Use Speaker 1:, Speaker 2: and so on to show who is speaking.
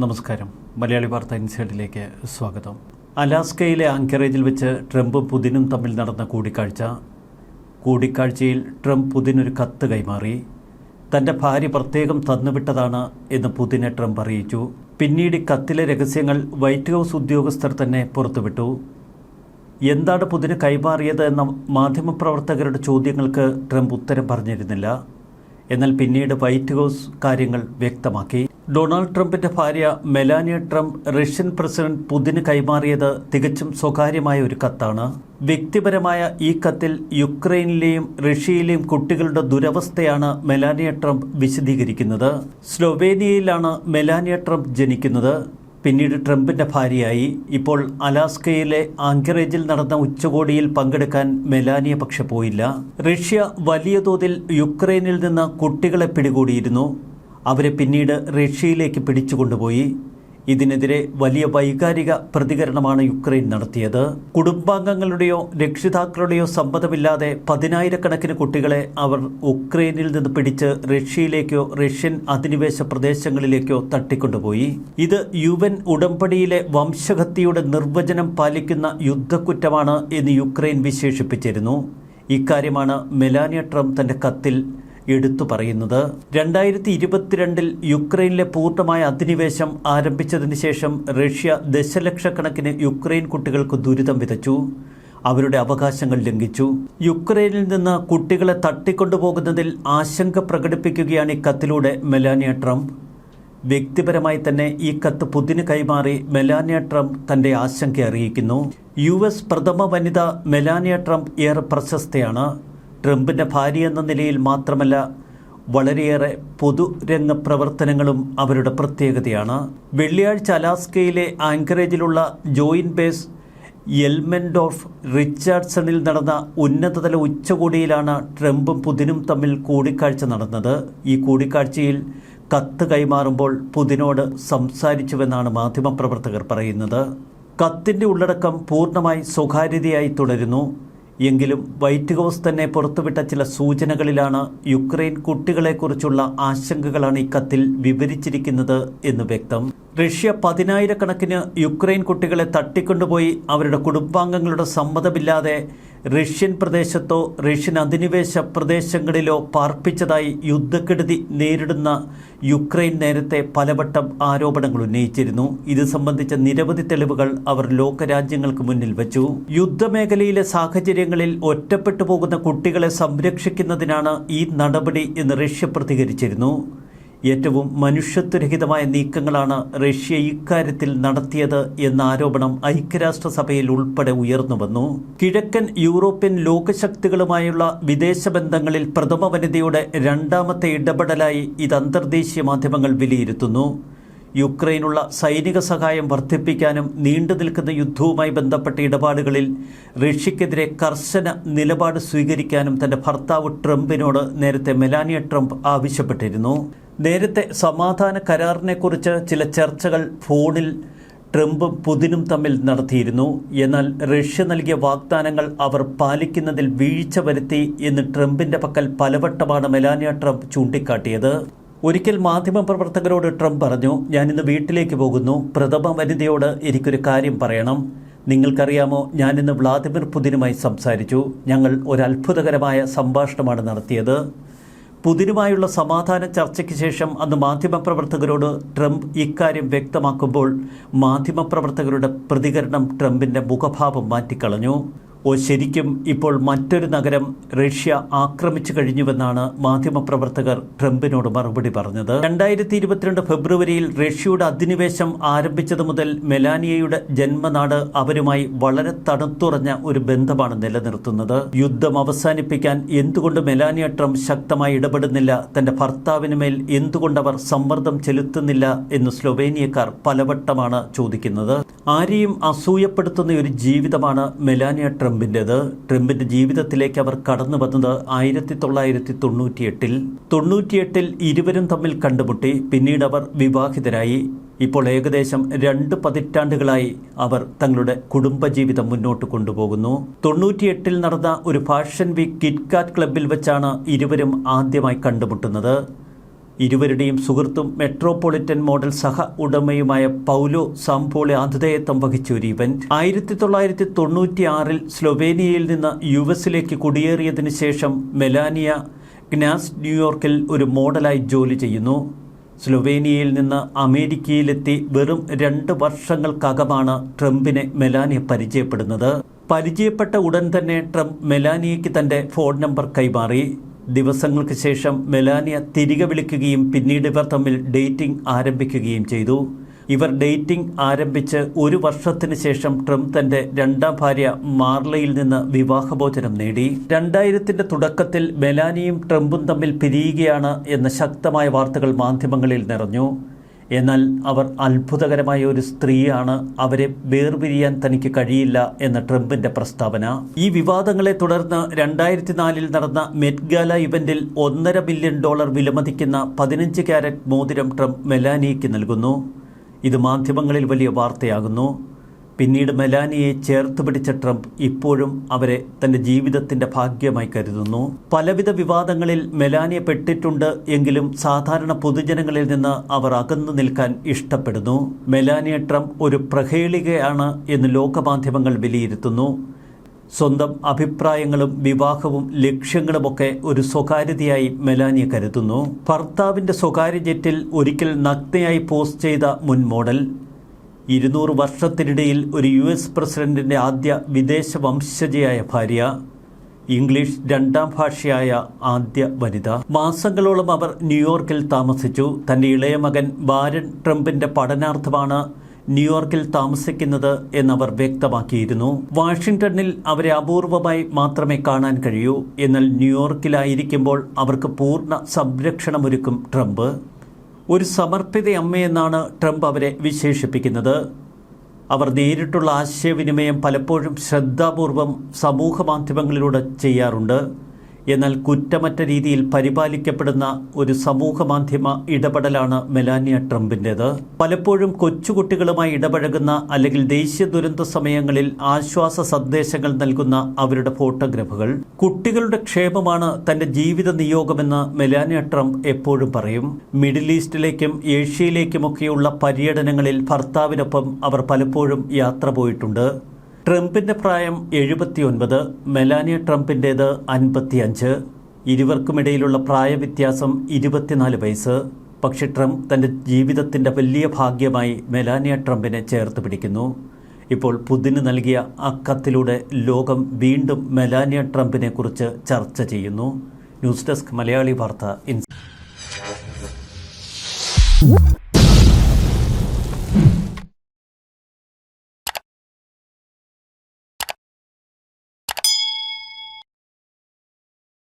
Speaker 1: നമസ്കാരം. മലയാളി വാർത്ത ഇൻസൈഡിലേക്ക് സ്വാഗതം. അലാസ്കയിലെ ആങ്കറേജിൽ വെച്ച് ട്രംപ് പുതിനും തമ്മിൽ നടന്ന കൂടിക്കാഴ്ച. കൂടിക്കാഴ്ചയിൽ ട്രംപ് പുതിനൊരു കത്ത് കൈമാറി. തന്റെ ഭാര്യ പ്രത്യേകം തന്നുവിട്ടതാണ് എന്ന് പുതിനെ ട്രംപ് അറിയിച്ചു. പിന്നീട് കത്തിലെ രഹസ്യങ്ങൾ വൈറ്റ് ഹൗസ് ഉദ്യോഗസ്ഥർ തന്നെ പുറത്തുവിട്ടു. എന്താണ് പുതിന് കൈമാറിയത് എന്ന മാധ്യമപ്രവർത്തകരുടെ ചോദ്യങ്ങൾക്ക് ട്രംപ് ഉത്തരം പറഞ്ഞിരുന്നില്ല. എന്നാൽ പിന്നീട് വൈറ്റ് ഹൗസ് കാര്യങ്ങൾ വ്യക്തമാക്കി. ഡൊണാൾഡ് ട്രംപിന്റെ ഭാര്യ മെലാനിയ ട്രംപ് റഷ്യൻ പ്രസിഡന്റ് പുതിന് കൈമാറിയത് തികച്ചും സ്വകാര്യമായ ഒരു കത്താണ്. വ്യക്തിപരമായ ഈ കത്തിൽ യുക്രൈനിലെയും റഷ്യയിലെയും കുട്ടികളുടെ ദുരവസ്ഥയാണ് മെലാനിയ ട്രംപ് വിശദീകരിക്കുന്നത്. സ്ലൊവേനിയയിലാണ് മെലാനിയ ട്രംപ് ജനിക്കുന്നത്. പിന്നീട് ട്രംപിന്റെ ഭാര്യയായി. ഇപ്പോൾ അലാസ്കയിലെ ആങ്കറേജിൽ നടന്ന ഉച്ചകോടിയിൽ പങ്കെടുക്കാൻ മെലാനിയ പക്ഷെ പോയില്ല. റഷ്യ വലിയ തോതിൽ യുക്രൈനിൽ നിന്ന് കുട്ടികളെ പിടികൂടിയിരുന്നു. അവരെ പിന്നീട് റഷ്യയിലേക്ക് പിടിച്ചുകൊണ്ടുപോയി ഇതിനെതിരെ വലിയ വൈകാരിക പ്രതികരണമാണ് യുക്രൈൻ നടത്തിയത്. കുടുംബാംഗങ്ങളുടെയോ രക്ഷിതാക്കളുടെയോ സമ്മതമില്ലാതെ പതിനായിരക്കണക്കിന് കുട്ടികളെ അവർ ഉക്രൈനിൽ നിന്ന് പിടിച്ച് റഷ്യയിലേക്കോ റഷ്യൻ അധിനിവേശ പ്രദേശങ്ങളിലേക്കോ തട്ടിക്കൊണ്ടുപോയി. ഇത് യു എൻ ഉടമ്പടിയിലെ വംശഹത്യയുടെ നിർവചനം പാലിക്കുന്ന യുദ്ധക്കുറ്റമാണ് എന്ന് യുക്രൈൻ വിശേഷിപ്പിച്ചിരുന്നു. ഇക്കാര്യമാണ് മെലാനിയ ട്രംപ് തന്റെ കത്തിൽ എടുത്തു പറയുന്നത്. രണ്ടായിരത്തി ഇരുപത്തിരണ്ടിൽ യുക്രൈനിലെ പൂർണമായ അധിനിവേശം ആരംഭിച്ചതിന് ശേഷം റഷ്യ ദശലക്ഷക്കണക്കിന് യുക്രൈൻ കുട്ടികൾക്ക് ദുരിതം വിതച്ചു. അവരുടെ അവകാശങ്ങൾ ലംഘിച്ചു. യുക്രൈനിൽ നിന്ന് കുട്ടികളെ തട്ടിക്കൊണ്ടുപോകുന്നതിൽ ആശങ്ക പ്രകടിപ്പിക്കുകയാണ് ഈ കത്തിലൂടെ മെലാനിയ ട്രംപ്. വ്യക്തിപരമായി തന്നെ ഈ കത്ത് പുതിന് കൈമാറി മെലാനിയ ട്രംപ് തന്റെ ആശങ്ക അറിയിക്കുന്നു. യു എസ് പ്രഥമ വനിത മെലാനിയ ട്രംപ് ഏറെ പ്രശസ്തയാണ്. ട്രംപിന്റെ ഭാര്യ എന്ന നിലയിൽ മാത്രമല്ല വളരെയേറെ പൊതുരംഗ പ്രവർത്തനങ്ങളും അവരുടെ പ്രത്യേകതയാണ്. വെള്ളിയാഴ്ച അലാസ്കയിലെ ആങ്കറേജിലുള്ള ജോയിൻ ബേസ് എൽമെൻഡോർഫ് റിച്ചാർഡ്സണിൽ നടന്ന ഉന്നതതല ഉച്ചകോടിയിലാണ് ട്രംപും പുതിനും തമ്മിൽ കൂടിക്കാഴ്ച നടന്നത്. ഈ കൂടിക്കാഴ്ചയിൽ കത്ത് കൈമാറുമ്പോൾ പുതിനോട് സംസാരിച്ചുവെന്നാണ് മാധ്യമപ്രവർത്തകർ പറയുന്നത്. കത്തിന്റെ ഉള്ളടക്കം പൂർണമായി സ്വകാര്യതയായി തുടരുന്നു. എങ്കിലും വൈറ്റ് ഹൗസ് തന്നെ പുറത്തുവിട്ട ചില സൂചനകളിലാണ് യുക്രൈൻ കുട്ടികളെക്കുറിച്ചുള്ള ആശങ്കകളാണ് ഈ കത്തിൽ വിവരിച്ചിരിക്കുന്നത് എന്ന് വ്യക്തം. റഷ്യ പതിനായിരക്കണക്കിന് യുക്രൈൻ കുട്ടികളെ തട്ടിക്കൊണ്ടുപോയി അവരുടെ കുടുംബാംഗങ്ങളുടെ സമ്മതമില്ലാതെ റഷ്യൻ പ്രദേശത്തോ റഷ്യൻ അധിനിവേശ പ്രദേശങ്ങളിലോ പാർപ്പിച്ചതായി യുദ്ധക്കെടുതി നേരിടുന്ന യുക്രൈൻ നേരത്തെ പലവട്ടം ആരോപണങ്ങൾ ഉന്നയിച്ചിരുന്നു. ഇത് സംബന്ധിച്ച നിരവധി തെളിവുകൾ അവർ ലോകരാജ്യങ്ങൾക്ക് മുന്നിൽ വച്ചു. യുദ്ധമേഖലയിലെ സാഹചര്യങ്ങളിൽ ഒറ്റപ്പെട്ടു പോകുന്ന കുട്ടികളെ സംരക്ഷിക്കുന്നതിനാണ് ഈ നടപടി എന്ന് റഷ്യ പ്രതികരിച്ചിരുന്നു. ഏറ്റവും മനുഷ്യത്വരഹിതമായ നീക്കങ്ങളാണ് റഷ്യ ഇക്കാര്യത്തിൽ നടത്തിയത് എന്ന ആരോപണം ഐക്യരാഷ്ട്രസഭയിൽ ഉൾപ്പെടെ ഉയർന്നു വന്നു. കിഴക്കൻ യൂറോപ്യൻ ലോകശക്തികളുമായുള്ള വിദേശ ബന്ധങ്ങളിൽ പ്രഥമ വനിതയുടെ രണ്ടാമത്തെ ഇടപെടലായി ഇത് അന്തർദേശീയ മാധ്യമങ്ങൾ വിലയിരുത്തുന്നു. യുക്രൈനുള്ള സൈനിക സഹായം വർദ്ധിപ്പിക്കാനും നീണ്ടു നിൽക്കുന്ന യുദ്ധവുമായി ബന്ധപ്പെട്ട ഇടപാടുകളിൽ റഷ്യക്കെതിരെ കർശന നിലപാട് സ്വീകരിക്കാനും തന്റെ ഭർത്താവ് ട്രംപിനോട് നേരത്തെ മെലാനിയ ട്രംപ് ആവശ്യപ്പെട്ടിരുന്നു. നേരത്തെ സമാധാന കരാറിനെക്കുറിച്ച് ചില ചർച്ചകൾ ഫോണിൽ ട്രംപ് പുതിനും തമ്മിൽ നടത്തിയിരുന്നു. എന്നാൽ റഷ്യ നൽകിയ വാഗ്ദാനങ്ങൾ അവർ പാലിക്കുന്നതിൽ വീഴ്ച വരുത്തി എന്ന് ട്രംപിന്റെ പക്കൽ പലവട്ടമാണ് മെലാനിയ ട്രംപ് ചൂണ്ടിക്കാട്ടിയത്. ഒരിക്കൽ മാധ്യമപ്രവർത്തകരോട് ട്രംപ് പറഞ്ഞു ഞാനിന്ന് വീട്ടിലേക്ക് പോകുന്നു. പ്രഥമ വനിതയോട് എനിക്കൊരു കാര്യം പറയണം. നിങ്ങൾക്കറിയാമോ ഞാനിന്ന് വ്ളാദിമിർ പുതിനുമായി സംസാരിച്ചു. ഞങ്ങൾ ഒരു അത്ഭുതകരമായ സംഭാഷണമാണ് നടത്തിയത്. പുതിനുമായുള്ള സമാധാന ചർച്ചയ്ക്ക് ശേഷം അന്ന് മാധ്യമപ്രവർത്തകരോട് ട്രംപ് ഇക്കാര്യം വ്യക്തമാക്കുമ്പോൾ മാധ്യമപ്രവർത്തകരുടെ പ്രതികരണം ട്രംപിന്റെ മുഖഭാവം മാറ്റിക്കളഞ്ഞു. ശരിക്കും ഇപ്പോൾ മറ്റൊരു നഗരം റഷ്യ ആക്രമിച്ചു കഴിഞ്ഞുവെന്നാണ് മാധ്യമപ്രവർത്തകർ ട്രംപിനോട് മറുപടി പറഞ്ഞത്. രണ്ടായിരത്തി ഇരുപത്തിരണ്ട് ഫെബ്രുവരിയിൽ റഷ്യയുടെ അധിനിവേശം ആരംഭിച്ചത് മുതൽ മെലാനിയയുടെ ജന്മനാട് അവരുമായി വളരെ തണുത്തുറഞ്ഞ ഒരു ബന്ധമാണ് നിലനിർത്തുന്നത്. യുദ്ധം അവസാനിപ്പിക്കാൻ എന്തുകൊണ്ട് മെലാനിയ ട്രംപ് ശക്തമായി ഇടപെടുന്നില്ല തന്റെ ഭർത്താവിന് മേൽ എന്തുകൊണ്ട് അവർ സമ്മർദ്ദം ചെലുത്തുന്നില്ല എന്ന് സ്ലൊവേനിയക്കാർ പലവട്ടമാണ് ചോദിക്കുന്നത്. ആരെയും അസൂയപ്പെടുത്തുന്ന ഒരു ജീവിതമാണ് മെലാനിയ ട്രംപിന്റെത് ട്രംപിന്റെ ജീവിതത്തിലേക്ക് അവർ കടന്നു വന്നത് ആയിരത്തി തൊള്ളായിരത്തി തൊണ്ണൂറ്റിയെട്ടിൽ തൊണ്ണൂറ്റിയെട്ടിൽ ഇരുവരും തമ്മിൽ കണ്ടുമുട്ടി. പിന്നീട് അവർ വിവാഹിതരായി. ഇപ്പോൾ ഏകദേശം രണ്ട് പതിറ്റാണ്ടുകളായി അവർ തങ്ങളുടെ കുടുംബജീവിതം മുന്നോട്ട് കൊണ്ടുപോകുന്നു. തൊണ്ണൂറ്റിയെട്ടിൽ നടന്ന ഒരു ഫാഷൻ വീക്ക് കിറ്റ്കാറ്റ് ക്ലബിൽ വെച്ചാണ് ഇരുവരും ആദ്യമായി കണ്ടുമുട്ടുന്നത്. ഇരുവരുടെയും സുഹൃത്തും മെട്രോപൊളിറ്റൻ മോഡൽ സഹ ഉടമയുമായ പൗലോ സാംപോളെ ആതിഥേയത്വം വഹിച്ച ഒരു ഇവന്റ് ആയിരത്തി തൊള്ളായിരത്തി തൊണ്ണൂറ്റി ആറിൽ സ്ലൊവേനിയയിൽ നിന്ന് യു എസിലേക്ക് കുടിയേറിയതിനു ശേഷം മെലാനിയ ഗ്നാസ് ന്യൂയോർക്കിൽ ഒരു മോഡലായി ജോലി ചെയ്യുന്നു. സ്ലൊവേനിയയിൽ നിന്ന് അമേരിക്കയിലെത്തി വെറും രണ്ട് വർഷങ്ങൾക്കകമാണ് ട്രംപിനെ മെലാനിയ പരിചയപ്പെടുന്നത്. പരിചയപ്പെട്ട ഉടൻ തന്നെ ട്രംപ് മെലാനിയയ്ക്ക് തന്റെ ഫോൺ നമ്പർ കൈമാറി. ദിവസങ്ങൾക്ക് ശേഷം മെലാനിയ തിരികെ വിളിക്കുകയും പിന്നീട് ഇവർ തമ്മിൽ ഡേറ്റിംഗ് ആരംഭിക്കുകയും ചെയ്തു. ഇവർ ഡേറ്റിംഗ് ആരംഭിച്ച് ഒരു വർഷത്തിന് ശേഷം ട്രംപ് തന്റെ രണ്ടാം ഭാര്യ മാർലയിൽ നിന്ന് വിവാഹമോചനം നേടി. രണ്ടായിരത്തിന്റെ തുടക്കത്തിൽ മെലാനിയും ട്രംപും തമ്മിൽ പിരിയുകയാണ് എന്ന ശക്തമായ വാർത്തകൾ മാധ്യമങ്ങളിൽ നിറഞ്ഞു. എന്നാൽ അവർ അത്ഭുതകരമായ ഒരു സ്ത്രീയാണ്. അവരെ വേർപിരിയാൻ തനിക്ക് കഴിയില്ല എന്ന ട്രംപിന്റെ പ്രസ്താവന. ഈ വിവാദങ്ങളെ തുടർന്ന് രണ്ടായിരത്തി നാലിൽ നടന്ന മെറ്റ്ഗാല ഇവന്റിൽ ഒന്നര ബില്യൺ ഡോളർ വിലമതിക്കുന്ന പതിനഞ്ച് ക്യാരറ്റ് മോതിരം ട്രംപ് മെലാനിയയ്ക്ക് നൽകുന്നു. ഇത് മാധ്യമങ്ങളിൽ വലിയ വാർത്തയാകുന്നു. പിന്നീട് മെലാനിയെ ചേർത്ത് പിടിച്ച ട്രംപ് ഇപ്പോഴും അവരെ തന്റെ ജീവിതത്തിന്റെ ഭാഗ്യമായി കരുതുന്നു. പലവിധ വിവാദങ്ങളിൽ മെലാനിയ പെട്ടിട്ടുണ്ട് എങ്കിലും സാധാരണ പൊതുജനങ്ങളിൽ നിന്ന് അവർ അകന്നു നിൽക്കാൻ ഇഷ്ടപ്പെടുന്നു. മെലാനിയ ട്രംപ് ഒരു പ്രഹേളികയാണ് എന്ന് ലോകമാധ്യമങ്ങൾ വിലയിരുത്തുന്നു. സ്വന്തം അഭിപ്രായങ്ങളും വിവാഹവും ലക്ഷ്യങ്ങളുമൊക്കെ ഒരു സ്വകാര്യതയായി മെലാനിയ കരുതുന്നു. ഭർത്താവിന്റെ സ്വകാര്യ ജെറ്റിൽ ഒരിക്കൽ നഗ്നയായി പോസ്റ്റ് ചെയ്ത മുൻ മോഡൽ ഇരുന്നൂറ് വർഷത്തിനിടയിൽ ഒരു യു എസ് പ്രസിഡന്റിന്റെ ആദ്യ വിദേശ വംശജയായ ഭാര്യ ഇംഗ്ലീഷ് രണ്ടാം ഭാഷയായ ആദ്യ വനിത. മാസങ്ങളോളം അവർ ന്യൂയോർക്കിൽ താമസിച്ചു. തന്റെ ഇളയ മകൻ ബാരൻ ട്രംപിന്റെ പഠനാർത്ഥമാണ് ന്യൂയോർക്കിൽ താമസിക്കുന്നത് എന്നവർ വ്യക്തമാക്കിയിരുന്നു. വാഷിംഗ്ടണിൽ അവരെ അപൂർവമായി മാത്രമേ കാണാൻ കഴിയൂ. എന്നാൽ ന്യൂയോർക്കിലായിരിക്കുമ്പോൾ അവർക്ക് പൂർണ സംരക്ഷണമൊരുക്കും ട്രംപ്. ഒരു സമർപ്പിത അമ്മയെന്നാണ് ട്രംപ് അവരെ വിശേഷിപ്പിക്കുന്നത്. അവർ നേരിട്ടുള്ള ആശയവിനിമയം പലപ്പോഴും ശ്രദ്ധാപൂർവം സമൂഹ മാധ്യമങ്ങളിലൂടെ ചെയ്യാറുണ്ട്. എന്നാൽ കുറ്റമറ്റ രീതിയിൽ പരിപാലിക്കപ്പെടുന്ന ഒരു സമൂഹ മാധ്യമ ഇടപെടലാണ് മെലാനിയ ട്രംപിന്റേത്. പലപ്പോഴും കൊച്ചുകുട്ടികളുമായി ഇടപഴകുന്ന അല്ലെങ്കിൽ ദേശീയ ദുരന്ത സമയങ്ങളിൽ ആശ്വാസ സന്ദേശങ്ങൾ നൽകുന്ന അവരുടെ ഫോട്ടോഗ്രാഫുകൾ. കുട്ടികളുടെ ക്ഷേമമാണ് തന്റെ ജീവിത നിയോഗമെന്ന് മെലാനിയ ട്രംപ് എപ്പോഴും പറയും. മിഡിൽ ഈസ്റ്റിലേക്കും ഏഷ്യയിലേക്കുമൊക്കെയുള്ള പര്യടനങ്ങളിൽ ഭർത്താവിനൊപ്പം അവർ പലപ്പോഴും യാത്ര പോയിട്ടുണ്ട്. ട്രംപിന്റെ പ്രായം എഴുപത്തിയൊൻപത് മെലാനിയ ട്രംപിന്റേത് അൻപത്തിയഞ്ച് ഇരുവർക്കുമിടയിലുള്ള പ്രായവ്യത്യാസം ഇരുപത്തിനാല് വയസ്സ്. പക്ഷെ ട്രംപ് തന്റെ ജീവിതത്തിന്റെ വലിയ ഭാഗ്യമായി മെലാനിയ ട്രംപിനെ ചേർത്ത് പിടിക്കുന്നു. ഇപ്പോൾ പുതിന് നൽകിയ അക്കത്തിലൂടെ കത്തിലൂടെ ലോകം വീണ്ടും മെലാനിയ ട്രംപിനെ കുറിച്ച് ചർച്ച ചെയ്യുന്നു. ന്യൂസ് ഡെസ്ക് മലയാളി വാർത്ത